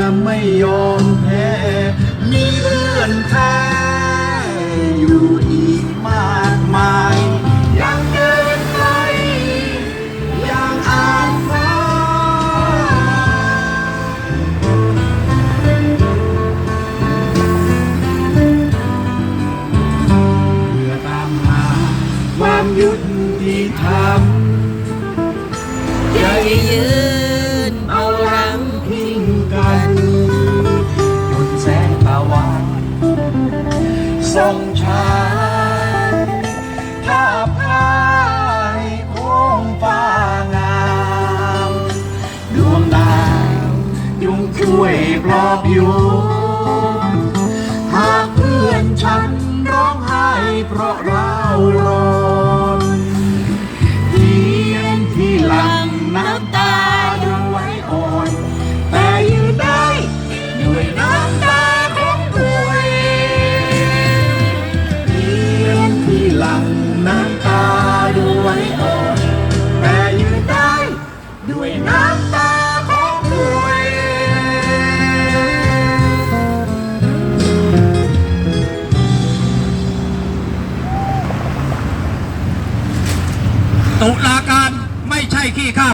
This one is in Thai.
จะไม่ยอมแพ้ มีเพื่อนแท้อยู่อีกมากมาย ยังเดินไปยังอ่านฟ้า เพื่อตามหาความยุติธรรม ส่องชายภาพพายคงฟ้างาม ดวงดาวจงช่วยปลอบโยนหากเพื่อนฉันร้องไห้เพราะเราร้อนเทียนที่หลังน้ำตา ตุลาการไม่ใช่ขี้ข้า